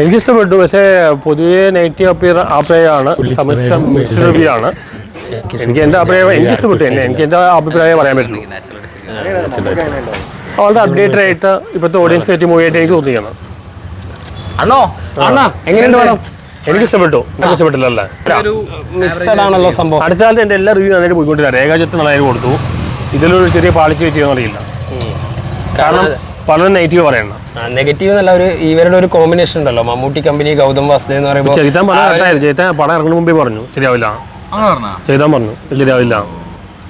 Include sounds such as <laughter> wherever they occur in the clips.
എനിക്ക് ഇഷ്ടപ്പെട്ടു പക്ഷേ പൊതുവെ നെഗറ്റീവ് അപ്പിയർ അഭിപ്രായമാണ് സമ്മിശ്ര മിക്സ്ഡ് റിവ്യൂ ആണ് എനിക്ക് എന്റെ അഭിപ്രായം എനിക്ക് ഇഷ്ടപ്പെട്ടു എന്നെ എനിക്ക് എന്റെ അഭിപ്രായം പറയാൻ പറ്റുള്ളൂ. വളരെ അപ്ഡേറ്റഡ് ആയിട്ട് ഇപ്പോഴത്തെ ഓഡിയൻസ് പറ്റി മൂവി ആയിട്ട് എനിക്ക് തോന്നിയാണ്. അണ്ണോ അണ്ണാ എങ്ങനെയുണ്ട് പടം എനിക്ക് ഇഷ്ടപ്പെട്ടു എനിക്ക് ഇഷ്ടപ്പെട്ടില്ലല്ലേ ആണല്ലോ സംഭവം. അടുത്ത കാലത്ത് എന്റെ എല്ലാ റിവ്യൂ നന്നായിട്ട് പോയിക്കൊണ്ടില്ല രേഖാചിത്രം നന്നായിട്ട് കൊടുത്തു. ഇതിലൊരു ചെറിയ പാളിച്ച് പറ്റിയോ അറിയില്ല കാരണം പലരും നെഗറ്റീവ് പറയണം നെഗറ്റീവ് എന്നല്ല ഒരു ഇവരുടെ ഒരു കോമ്പിനേഷൻ ഉണ്ടല്ലോ. മമ്മൂട്ടി കമ്പനി ഗൗതം വാസുദേവ് എന്ന് പറയുമ്പോൾ ചേതൻ പടം കറക്റ്റായിരുന്നു ചെയ്താൻ പടം ഇറങ്ങുന്ന മുമ്പേ പറഞ്ഞു. ശരിയാവില്ല. അങ്ങനെ പറഞ്ഞാ? പറഞ്ഞു. ശരിയാവില്ല.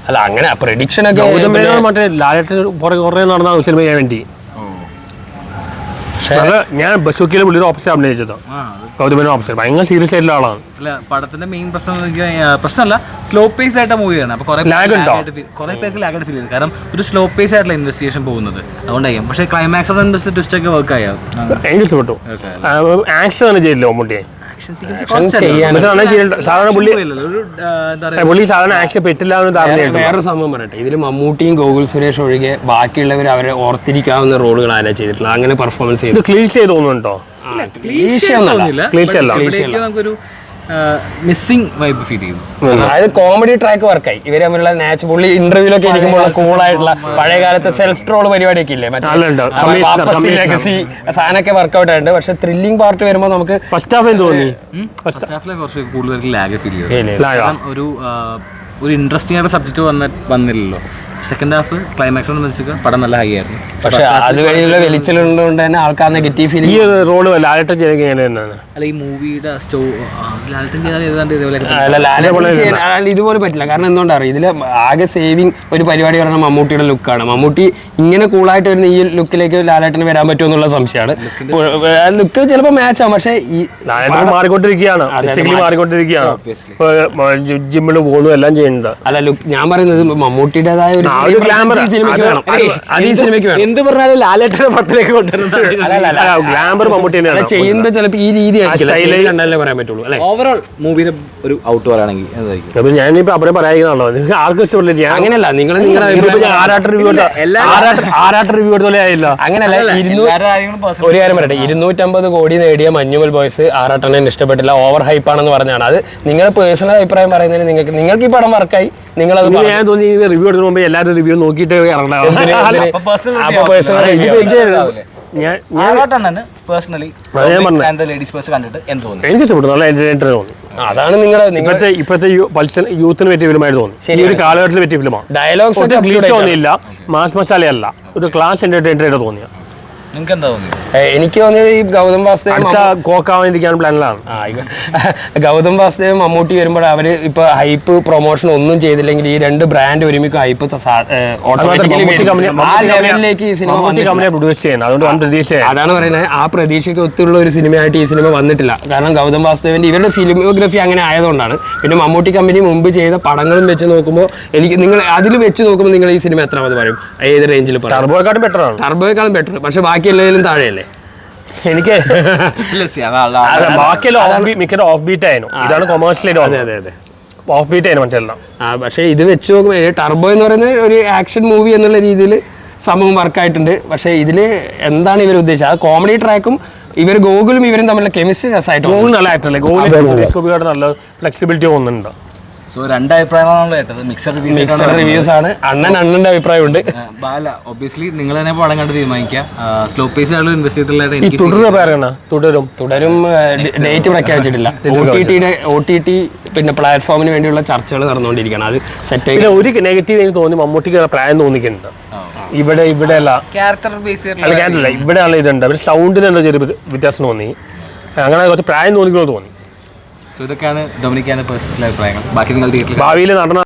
അല്ല അങ്ങനെ പ്രഡിക്ഷൻ ഒക്കെ മറ്റേ ലാലേട്ടൻ പുറകെ കുറേ നടന്ന സിനിമ ചെയ്യാൻ വേണ്ടി. അത് ഞാൻ ബസുക്കിലെ പുള്ളിയുടെ ഓപ്പോസിറ്റ് അഭിനയിച്ചത്. മേനോൻ ഓപ്പോസിറ്റ്. ഭയങ്കര സീരിയസ് ആയിട്ടുള്ള ആളാണ്. അല്ല പടത്തിന്റെ മെയിൻ പ്രശ്നം പ്രശ്നമല്ല സ്ലോ പേസ് ആയിട്ട് മൂവിയാണ് അപ്പൊ കുറെ കുറേ പേർക്ക് ലാഗ് ആയിട്ട് ഫീൽ ചെയ്തു. കാരണം ഒരു സ്ലോ പേസ് ആയിട്ടുള്ള ഇൻവെസ്റ്റിഗേഷൻ പോകുന്നത്. അതുകൊണ്ടായിരിക്കും. പക്ഷേ ക്ലൈമാക്സ് ഓഫ് ഇൻവെസ്റ്റ് ട്വിസ്റ്റ് ഒക്കെ വർക്ക് ആയോ. എനിക്ക് ഇഷ്ടപ്പെട്ടു ആക്ഷൻ തന്നെ ചെയ്തില്ല മമ്മൂട്ടിയെ? സാധാരണ പുള്ളി ഒരു എന്താ പറയാ പുള്ളി സാധാരണ ആക്ഷൻ പറ്റില്ല എന്ന് ധാരണയായിട്ട് വേറൊരു സംഭവം പറയട്ടെ. ഇതിൽ മമ്മൂട്ടിയും ഗോകുൽ സുരേഷ് ഒഴികെ ബാക്കിയുള്ളവർ അവരെ ഓർത്തിരിക്കാവുന്ന റോളുകൾ ആരാ ചെയ്തിട്ടുള്ളത്? അങ്ങനെ പെർഫോമൻസ് ചെയ്തു. ക്ലീഷ് ചെയ്തോന്നുണ്ടോ തോന്നുന്നുണ്ടോ? ക്ലീഷ് Cliche അല്ല. മിസ്സിംഗ് വൈബ് ഫീൽ ചെയ്തു അതായത് കോമഡി ട്രാക്ക് വർക്കായി ഇവർ തമ്മിലുള്ള നാച്ച് പുള്ളി ഇന്റർവ്യൂലൊക്കെ ഇരിക്കുമ്പോൾ കൂൾ ആയിട്ടുള്ള പഴയ കാലത്തെ സെൽഫ് ട്രോൾ പരിപാടിയൊക്കെ ഇല്ലേ? മറ്റേ legacy, സാധനമൊക്കെ വർക്ക്ഔട്ട് ആയിട്ടുണ്ട്. പക്ഷെ ത്രില്ലിംഗ് പാർട്ട് വരുമ്പോൾ നമുക്ക് ഫസ്റ്റ് ഹാഫ് തോന്നി? ഫസ്റ്റ് ഹാഫിലെ കുറച്ച് കൂടുതൽ ലാഗ് ഫീൽ ചെയ്തു. ഇല്ലേ? ഒരു ഒരു ഇൻട്രസ്റ്റിംഗ് ആയിട്ട് സബ്ജക്ട് വന്ന വന്നില്ലല്ലോ. സെക്കൻഡ് ഹാഫ് ക്ലൈമാക്സ് കൊണ്ട് വെച്ചാൽ പടം നല്ല ഹൈ ആയിരുന്നു. പക്ഷെ അത് വഴിയുള്ള വെളിച്ചിലുള്ളതുകൊണ്ട് തന്നെ ആൾക്കാർ നെഗറ്റീവ് ഈ ഫീലിംഗ് ഒരു റോൾ ലാലേട്ടൻ ചെയ്തെങ്കിൽ എങ്ങനെ തന്നെയാണ്. അല്ല ഈ മൂവിയുടെ സ്റ്റോ ലാലട്ടൻ ചെയ്താൽ ഏതാണ്ട് ഇതേപോലെ ഇതുപോലെ പറ്റില്ല. കാരണം എന്തുകൊണ്ടാണ് ഇതിൽ ആകെ സേവിങ് ഒരു പരിപാടി പറഞ്ഞാൽ മമ്മൂട്ടിയുടെ ലുക്കാണ് മമ്മൂട്ടി ഇങ്ങനെ കൂളായിട്ട് വരുന്ന ഈ ലുക്കിലേക്ക് ലാലേട്ടന് വരാൻ പറ്റുമോ എന്നുള്ള സംശയമാണ്. ലുക്ക് ചിലപ്പോൾ മാച്ച് ആവും. പക്ഷേ ഈ ലാലേട്ടൻ മാറിക്കൊണ്ടിരിക്കുകയാണ്. മാറിക്കൊണ്ടിരിക്കുകയാണ്. ജിമ്മിൽ പോകുന്നു എല്ലാം ചെയ്യുന്നുണ്ട്. അല്ല ലുക്ക് ഞാൻ പറയുന്നത് മമ്മൂട്ടിയുടേതായ ഒരു ആ, ഒരു glamour. സിനിമയ്ക്ക് വേണം. അത് അത് ഈ സിനിമയ്ക്ക് വേണം. എന്ത് പറഞ്ഞാലും ലാലേട്ടന്റെ പത്തിലേക്ക് കൊണ്ടുവരുന്നത്. മമ്മൂട്ടി ചെയ്യുന്നത് ചിലപ്പോൾ ഈ രീതി കണ്ടാലേ പറയാൻ പറ്റുള്ളൂ അല്ലെ? ഓവറോൾ മൂവിയുടെ ഒരു ഔട്ട് പറയുകയാണെങ്കിൽ എന്തായിരിക്കും അപ്പൊ ഞാനിപ്പോ അവരെ പറയാണല്ലോ നിങ്ങൾക്ക് ആർക്കും ഇഷ്ടപ്പെടില്ല. ഞാൻ അങ്ങനെയല്ല നിങ്ങൾ നിങ്ങളുടെ ആരാട്ട് റിവ്യൂ ആരാട്ട് റിവ്യൂ പോലെ ആയില്ല. അങ്ങനെയല്ല ഒരു കാര്യം പറയട്ടെ ഇരുന്നൂറ്റമ്പത് കോടി നേടിയ മഞ്ഞുമൽ ബോയ്സ് ആറാട്ടനെ ഇഷ്ടപ്പെട്ടില്ല. ഓവർ ഹൈപ്പ് ആണെന്ന് പറഞ്ഞാണ്. അത് നിങ്ങളുടെ പേഴ്സണൽ അഭിപ്രായം പറയുന്നതിന് നിങ്ങൾക്ക് നിങ്ങൾക്ക് ഈ പടം വർക്കായി ഇത് ഞാൻ തോന്നി റിവ്യൂ എടുക്കുന്ന മുമ്പ് എല്ലാവരും റിവ്യൂ നോക്കിയിട്ട്? ഇറങ്ങണം. ഞാൻ എനിക്ക് നല്ല എന്റർടൈനർ തോന്നി. അതാണ് നിങ്ങളുടെ നിങ്ങൾ ഇപ്പോഴത്തെ ഇപ്പോഴത്തെ പൾസൻ യൂത്തിന് പറ്റിയ ഫിലിമായിട്ട് തോന്നി. ഈ ഒരു കാലഘട്ടത്തിൽ പറ്റിയ ഫിലിമാണ് ഡയലോഗ്സ്. തോന്നിയില്ല മാസ് മസാലയല്ല. ഒരു ക്ലാസ് എന്റർടൈനർ ആയിട്ട് തോന്നിയ. നിങ്ങൾക്ക് എന്താ തോന്നി എനിക്ക് തോന്നിയത് ഈ ഗൗതം വാസുദേവ് കോക്കാൻ കോക്കാവാൻ പ്ലാനിലാണ്. <laughs> ഗൗതം വാസുദേവ് മമ്മൂട്ടി വരുമ്പോൾ അവർ ഇപ്പൊ ഹൈപ്പ് പ്രൊമോഷൻ ഒന്നും ചെയ്തില്ലെങ്കിൽ ഈ രണ്ട് ബ്രാൻഡ് ഒരുമിക്കും ഹൈപ്പ് ആ ലെവലിലേക്ക് ഈ സിനിമ അതാണ് പറയുന്നത്. ആ പ്രതീക്ഷയ്ക്ക് ഒത്തുള്ള ഒരു സിനിമയായിട്ട് ഈ സിനിമ വന്നിട്ടില്ല. കാരണം ഗൗതം വാസുദേവിന്റെ ഇവരുടെ ഫിലിമോഗ്രഫി അങ്ങനെ ആയതുകൊണ്ടാണ്. പിന്നെ മമ്മൂട്ടി കമ്പനി മുമ്പ് ചെയ്ത പടങ്ങളും വെച്ച് നോക്കുമ്പോൾ എനിക്ക് നിങ്ങൾ അതിൽ വെച്ച് നോക്കുമ്പോൾ നിങ്ങൾ ഈ സിനിമ എത്രാമത് പറയും? ഏത് റേഞ്ചിൽ പറയും? ടർബോയെക്കാട്ടും ബെറ്റർ ആണ്. ടർബോയെക്കാളും ബെറ്റർ പക്ഷെ ബാക്കി എല്ലാവരും താഴെയല്ലേ? എനിക്ക് ബാക്കിയെല്ലാം മിക്കത് ഓഫ് ബീറ്റ് ആയിരുന്നു ഇതാണ് കൊമേഴ്സ്യൽ അതെ അതെ അതെ. ഓഫ് ബീറ്റ് ആയിരുന്നു മറ്റെല്ലാം. ആ പക്ഷേ ഇത് വെച്ച് നോക്കുമ്പോൾ ടർബോ എന്ന് പറയുന്നത് ഒരു ആക്ഷൻ മൂവി എന്നുള്ള രീതിയിൽ സംഭവം വർക്കായിട്ടുണ്ട് പക്ഷേ ഇതിൽ എന്താണ് ഇവർ ഉദ്ദേശിച്ചത്? അത് കോമഡി ട്രാക്കും ഇവർ ഗോകുലും ഇവരും തമ്മിലുള്ള കെമിസ്ട്രി രസമായിട്ട് ഗോകുൽ നല്ല ആക്ടറല്ലേ ഗോകുൽ നല്ല ഫ്ലെക്സിബിലിറ്റി തോന്നുന്നുണ്ട്? സോ രണ്ട് അഭിപ്രായമാണല്ലോ കേട്ടത്. മിക്സർ മിക്സഡ് റിവ്യൂസ് ആണ്. അണ്ണൻ അണ്ണന്റെ അഭിപ്രായമുണ്ട്. ബാല ഒബിയസ്ലി നിങ്ങൾ തന്നെ പടം കണ്ട് തീരുമാനിക്കാം സ്ലോ പേസ് ആയുള്ള ഇൻവെസ്റ്റ് ഈ എനിക്ക് തുടരുന്ന തുടരും. തുടരും ഡേറ്റ് പ്രഖ്യാപിച്ചിട്ടില്ല. ഒ ടി ടിയുടെ ഒ ടി ടി പിന്നെ പ്ലാറ്റ്ഫോമിന് വേണ്ടിയുള്ള ചർച്ചകൾ നടന്നുകൊണ്ടിരിക്കുകയാണ്. അത് സെറ്റ് ആയി. ഒരു നെഗറ്റീവ് എനിക്ക് തോന്നി മമ്മൂട്ടിക്ക് പ്രായം തോന്നിക്കുന്നുണ്ട്. ഇവിടെ ഇവിടെ അല്ല ക്യാരക്ടർ ബേസ് അല്ല കേട്ടില്ല ഇവിടെയാണ് ഇതുണ്ട്. പക്ഷെ സൗണ്ടിന് എന്താ ചെറിയ വ്യത്യ- വ്യത്യാസം തോന്നി. അങ്ങനെ കുറച്ച് പ്രായം തോന്നിക്കണോ തോന്നി. സോ ഇതൊക്കെയാണ് ഡൊമിനിക്കാന്റെ പേഴ്സണൽ അഭിപ്രായങ്ങൾ. ബാക്കി നിങ്ങൾ തിയേറ്ററിൽ ഭാവിയിൽ നടന്ന